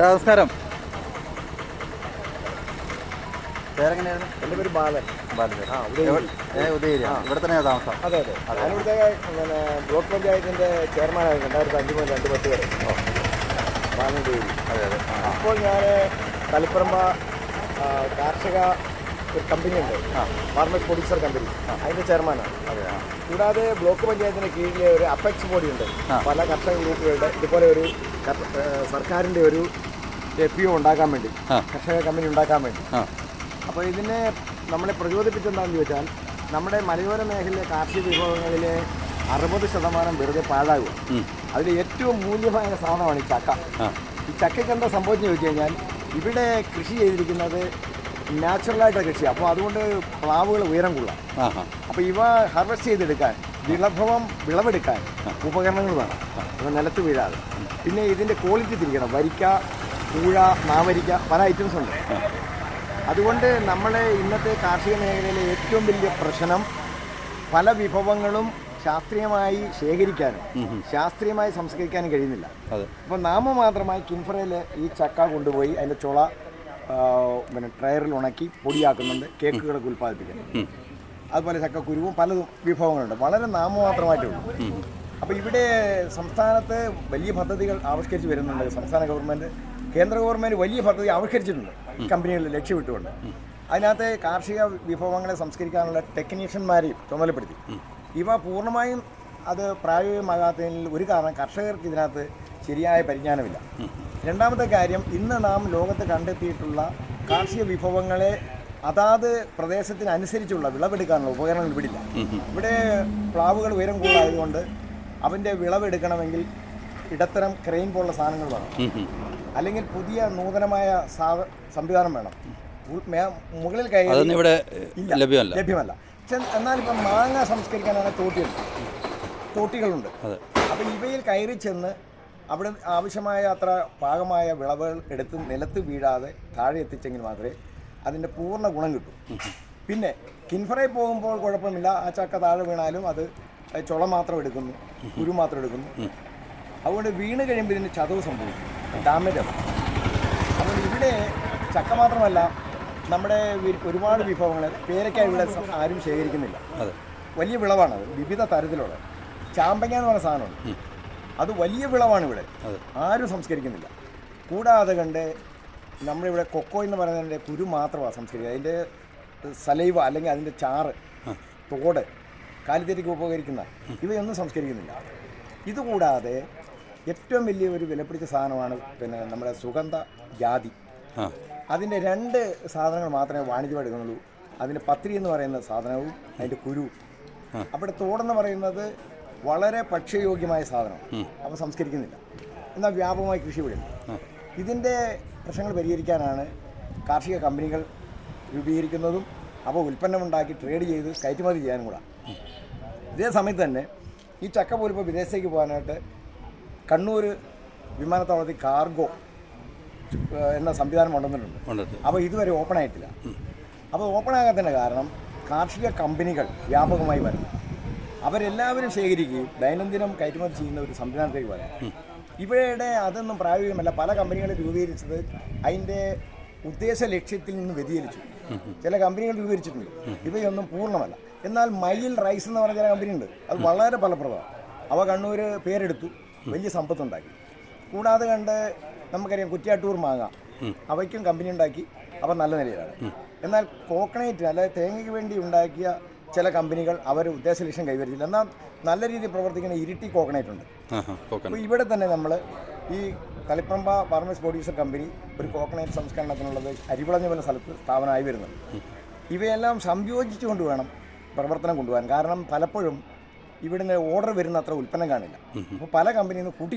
നമസ്കാരം. പേരെങ്ങനെയായിരുന്നു? എന്റെ പേര് ബാലൻ. ബാലൻ. ആ, ഉദയഗിരി. ഏ ഉദയഗിരി. ഇവിടെ തന്നെയാണ് താമസം. അതെ അതെ. ഞാനിവിടുത്തെ പിന്നെ ബ്ലോക്ക് പഞ്ചായത്തിന്റെ ചെയർമാനായിരുന്നു രണ്ടായിരത്തി അഞ്ച് മുതൽ രണ്ട് പത്ത് വരെ. ബാലൻ അതെ അതെ. അപ്പോൾ ഞാൻ തളിപ്പറമ്പ കാർഷിക ഒരു കമ്പനി ഉണ്ട്. ഫാർമേഴ്സ് പ്രൊഡ്യൂസർ കമ്പനി അതിന്റെ ചെയർമാനാണ്. അതെ കൂടാതെ ബ്ലോക്ക് പഞ്ചായത്തിന്റെ കീഴിലെ ഒരു അപ്പെക്സ് ബോഡി ഉണ്ട്. പല കർഷക ഗ്രൂപ്പുകളുടെ ഇതുപോലെ ഒരു സർക്കാരിന്റെ ഒരു എഫ് പി ഒ ഉണ്ടാക്കാൻ വേണ്ടി. കർഷക കമ്പനി ഉണ്ടാക്കാൻ വേണ്ടി. അപ്പോൾ ഇതിനെ നമ്മളെ പ്രചോദിപ്പിച്ചെന്താണെന്ന് ചോദിച്ചാൽ നമ്മുടെ മലയോര മേഖലയിലെ കാർഷിക വിഭവങ്ങളിലെ അറുപത് ശതമാനം വെറുതെ പാഴാകും. അതിൽ ഏറ്റവും മൂല്യമായ സാധനമാണ് ഈ ചക്ക. ഈ ചക്കയ്ക്ക് എന്താ സംഭവിച്ചു ചോദിച്ചു കഴിഞ്ഞാൽ ഇവിടെ കൃഷി ചെയ്തിരിക്കുന്നത് നാച്ചുറലായിട്ട് കൃഷി അപ്പോൾ അതുകൊണ്ട് പ്ലാവുകൾ ഉയരം കൊള്ളാം. അപ്പോൾ ഇവ ഹാർവെസ്റ്റ് ചെയ്തെടുക്കാൻ വിളഭവം വിളവെടുക്കാൻ ഉപകരണങ്ങൾ വേണം. അപ്പോൾ നിലത്ത് വീഴാതെ. പിന്നെ ഇതിന്റെ ക്വാളിറ്റി തിരിക്കണം. വരിക്ക കൂഴ മാവരിക്ക പല ഐറ്റംസ് ഉണ്ട്. അതുകൊണ്ട് നമ്മളെ ഇന്നത്തെ കാർഷിക മേഖലയിലെ ഏറ്റവും വലിയ പ്രശ്നം പല വിഭവങ്ങളും ശാസ്ത്രീയമായി ശേഖരിക്കാനും ശാസ്ത്രീയമായി സംസ്കരിക്കാനും കഴിയുന്നില്ല. അപ്പോൾ നാമമാത്രമായി കിൻഫറയിൽ ഈ ചക്ക കൊണ്ടുപോയി അതിന്റെ ചുള പിന്നെ ട്രയറിൽ ഉണക്കി പൊടിയാക്കുന്നുണ്ട് കേക്കുകളൊക്കെ ഉൽപ്പാദിപ്പിക്കുന്നു. അതുപോലെ ചക്ക കുരുവും പലതും വിഭവങ്ങളുണ്ട്. വളരെ നാമമാത്രമായിട്ടുള്ളൂ അപ്പോൾ ഇവിടെ സംസ്ഥാനത്ത് വലിയ പദ്ധതികൾ ആവിഷ്കരിച്ച് വരുന്നുണ്ട്. സംസ്ഥാന ഗവൺമെന്റ് കേന്ദ്ര ഗവൺമെന്റ് വലിയ പദ്ധതി ആവിഷ്കരിച്ചിട്ടുണ്ട് കമ്പനികൾ ലക്ഷ്യമിട്ടുകൊണ്ട്. അതിനകത്ത് കാർഷിക വിഭവങ്ങളെ സംസ്കരിക്കാനുള്ള ടെക്നീഷ്യന്മാരെയും ചുമതലപ്പെടുത്തി. ഇവ പൂർണമായും അത് പ്രായോഗികമാകാത്തതിൽ ഒരു കാരണം കർഷകർക്ക് ഇതിനകത്ത് ശരിയായ പരിജ്ഞാനമില്ല. രണ്ടാമത്തെ കാര്യം ഇന്ന് നാം ലോകത്ത് കണ്ടെത്തിയിട്ടുള്ള കാർഷിക വിഭവങ്ങളെ അതാത് പ്രദേശത്തിനനുസരിച്ചുള്ള വിളവെടുക്കാനുള്ള ഉപകരണങ്ങൾ ഇവിടില്ല. ഇവിടെ പ്ലാവുകൾ ഉയരം കൂടുതലായതുകൊണ്ട് അവന്റെ വിളവെടുക്കണമെങ്കിൽ ഇടത്തരം ക്രെയിൻ പോലുള്ള സാധനങ്ങൾ വേണം. അല്ലെങ്കിൽ പുതിയ നൂതനമായ സംവിധാനം വേണം. മുകളിൽ കയറി ഇവിടെ ലഭ്യമല്ല. ലഭ്യമല്ല. എന്നാൽ ഇപ്പം മാങ്ങ സംസ്കരിക്കാനാണ് തോട്ടികൾ തോട്ടികളുണ്ട്. അപ്പം ഇവയിൽ കയറി ചെന്ന് അവിടെ ആവശ്യമായ അത്ര പാകമായ വിളവുകൾ എടുത്ത് നിലത്ത് വീഴാതെ താഴെ എത്തിച്ചെങ്കിൽ മാത്രമേ അതിന്റെ പൂർണ ഗുണം കിട്ടൂ. പിന്നെ കിൻഫറയിൽ പോകുമ്പോൾ കുഴപ്പമില്ല. ആ ചക്ക താഴെ വീണാലും അത് ചുള മാത്രം എടുക്കുന്നു. കുരു മാത്രം എടുക്കുന്നു. അതുകൊണ്ട് വീണ് കഴിയുമ്പോൾ ഇതിന് ചതവ് സംഭവിക്കും. ഡാമേജ് ആവും. അതുകൊണ്ട് ഇവിടെ ചക്ക മാത്രമല്ല നമ്മുടെ ഒരുപാട് വിഭവങ്ങൾ പേരയ്ക്ക ഇവിടെ ആരും ശേഖരിക്കുന്നില്ല. അതെ. വലിയ വിളവാണ് വിവിധ തരത്തിലുള്ള. ചാമ്പങ്ങ എന്ന് പറഞ്ഞ സാധനമാണ് അത് വലിയ വിളവാണ് ഇവിടെ. ആരും സംസ്കരിക്കുന്നില്ല. കൂടാതെ കണ്ട് നമ്മളിവിടെ കൊക്കോ എന്ന് പറയുന്നതിന്റെ കുരു മാത്രമാണ് സംസ്കരിക്കുക. അതിന്റെ സലൈവ അല്ലെങ്കിൽ അതിന്റെ ചാറ് തോട് കാലിത്തേരിക്ക് ഉപകരിക്കുന്ന ഇവയൊന്നും സംസ്കരിക്കുന്നില്ല. ഇതുകൂടാതെ ഏറ്റവും വലിയ ഒരു വിലപിടിച്ച സാധനമാണ് പിന്നെ നമ്മുടെ സുഗന്ധ ജാതി. അതിന്റെ രണ്ട് സാധനങ്ങൾ മാത്രമേ വാണിജ്യം എടുക്കുന്നുള്ളൂ. അതിന്റെ പത്രി എന്ന് പറയുന്ന സാധനവും അതിന്റെ കുരു. അവിടെ തോടെന്ന് പറയുന്നത് വളരെ ഭക്ഷ്യയോഗ്യമായ സാധനം അവ സംസ്കരിക്കുന്നില്ല. എന്നാൽ വ്യാപകമായി കൃഷി ഉണ്ട്. ഇതിന്റെ പ്രശ്നങ്ങൾ പരിഹരിക്കാനാണ് കാർഷിക കമ്പനികൾ രൂപീകരിക്കുന്നതും അവ ഉൽപ്പന്നമുണ്ടാക്കി ട്രേഡ് ചെയ്ത് കയറ്റുമതി ചെയ്യാനും കൂടാ. ഇതേ സമയത്ത് തന്നെ ഈ ചക്ക പോലിപ്പോൾ വിദേശത്തേക്ക് പോകാനായിട്ട് കണ്ണൂർ വിമാനത്താവളത്തിൽ കാർഗോ എന്ന സംവിധാനം കൊണ്ടുവന്നിട്ടുണ്ട്. അപ്പോൾ ഇതുവരെ ഓപ്പൺ ആയിട്ടില്ല. അപ്പോൾ ഓപ്പൺ ആകാത്തതിന്റെ കാരണം കാർഷിക കമ്പനികൾ വ്യാപകമായി വരുന്നു. അവരെല്ലാവരും ശേഖരിക്കുകയും ദൈനംദിനം കയറ്റുമതി ചെയ്യുന്ന ഒരു സംവിധാനത്തേക്ക് വരാം ഇവയുടെ അതൊന്നും പ്രായോഗികമല്ല. പല കമ്പനികളും രൂപീകരിച്ചത് അതിന്റെ ഉദ്ദേശ ലക്ഷ്യത്തിൽ നിന്ന് വ്യതിചരിച്ചു ചില കമ്പനികൾ രൂപീകരിച്ചിട്ടുണ്ട്. ഇവയൊന്നും പൂർണമല്ല. എന്നാൽ മയിൽ റൈസ് എന്ന് പറഞ്ഞ ചില കമ്പനിയുണ്ട്. അത് വളരെ ഫലപ്രദമാണ്. അവ കണ്ണൂർ പേരെടുത്തു. വലിയ സമ്പത്തുണ്ടാക്കി. കൂടാതെ കണ്ട് നമുക്കറിയാം കുറ്റ്യാട്ടൂർ മാങ്ങ. അവയ്ക്കും കമ്പനി ഉണ്ടാക്കി. അവ നല്ല നിലയിലാണ്. എന്നാൽ കോക്കനൈറ്റ് അതായത് തേങ്ങയ്ക്ക് വേണ്ടി ഉണ്ടാക്കിയ ചില കമ്പനികൾ അവർ ഉദ്ദേശ ലക്ഷ്യം കൈവരിച്ചില്ല. എന്നാൽ നല്ല രീതിയിൽ പ്രവർത്തിക്കുന്ന ഇരിട്ടി കോക്കണേറ്റ് ഉണ്ട്. അപ്പോൾ ഇവിടെ തന്നെ നമ്മൾ ഈ തളിപ്പറമ്പ ഫാർമേഴ്സ് പ്രൊഡ്യൂസർ കമ്പനി ഒരു കോക്കണേറ്റ് സംസ്കരണത്തിനുള്ളത് അരിവിളഞ്ഞ പോലെ സ്ഥലത്ത് സ്ഥാപനമായി വരുന്നുണ്ട്. ഇവയെല്ലാം സംയോജിച്ചുകൊണ്ട് വേണം പ്രവർത്തനം കൊണ്ടുപോകാൻ. കാരണം പലപ്പോഴും ഇവിടുന്ന് ഓർഡർ വരുന്ന അത്ര ഉൽപ്പന്നം കാണില്ല. അപ്പോൾ പല കമ്പനിയിൽ നിന്ന് കൂട്ടി